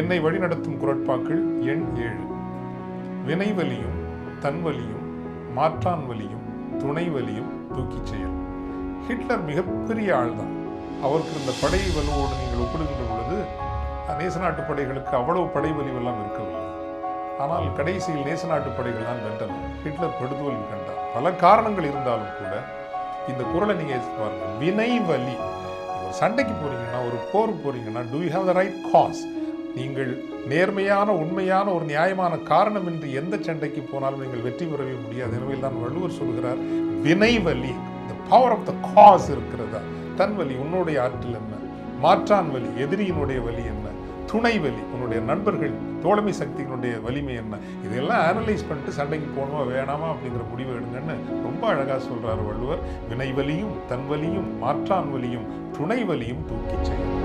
என்னை வழிநடத்தும் குரட்பாக்கள் எண் ஏழு. வினைவலியும் தன்வலியும் மாற்றான் வலியும் துணை வலியும் தூக்கிச் செயல். ஹிட்லர் மிகப்பெரிய ஆள்தான். அவருக்கு இருந்த படை வலுவோடு நீங்கள் ஒப்பிடுகின்ற பொழுது நேச நாட்டு படைகளுக்கு அவ்வளவு படை வலிவெல்லாம் இருக்கவில்லை. ஆனால் கடைசியில் நேச நாட்டு படைகள் தான் வென்றன. ஹிட்லர் படுதோல்வி கண்டார். பல காரணங்கள் இருந்தாலும் கூட இந்த குரலை நீங்கள் பாருங்கள் வினை வலி ஒரு சண்டைக்கு போறீங்கன்னா ஒரு போர் போறீங்கன்னா do you have the right cause நீங்கள் நேர்மையான உண்மையான ஒரு நியாயமான காரணம் என்று எந்த சண்டைக்கு போனாலும் நீங்கள் வெற்றி பெறவே முடியாது. எனவே தான் வள்ளுவர் சொல்கிறார் வினை வலி the power of the cause இருக்கிறதா? தன் வலி உன்னுடைய ஆற்றல் என்ன? மாற்றான் வலி எதிரியினுடைய வலி என்ன? துணை வலி உன்னுடைய நண்பர்கள் தோழமை சக்திகளுடைய வலிமை என்ன? இதெல்லாம் அனலைஸ் பண்ணிட்டு சண்டைக்கு போகணுமா வேணாமா? அப்படிங்கிற முடிவு எடுங்கன்னு ரொம்ப அழகாக சொல்கிறார் வள்ளுவர். வினை வலியும் தன் வலியும் மாற்றான் வலியும் துணை வலியும் தூக்கி செய்யும்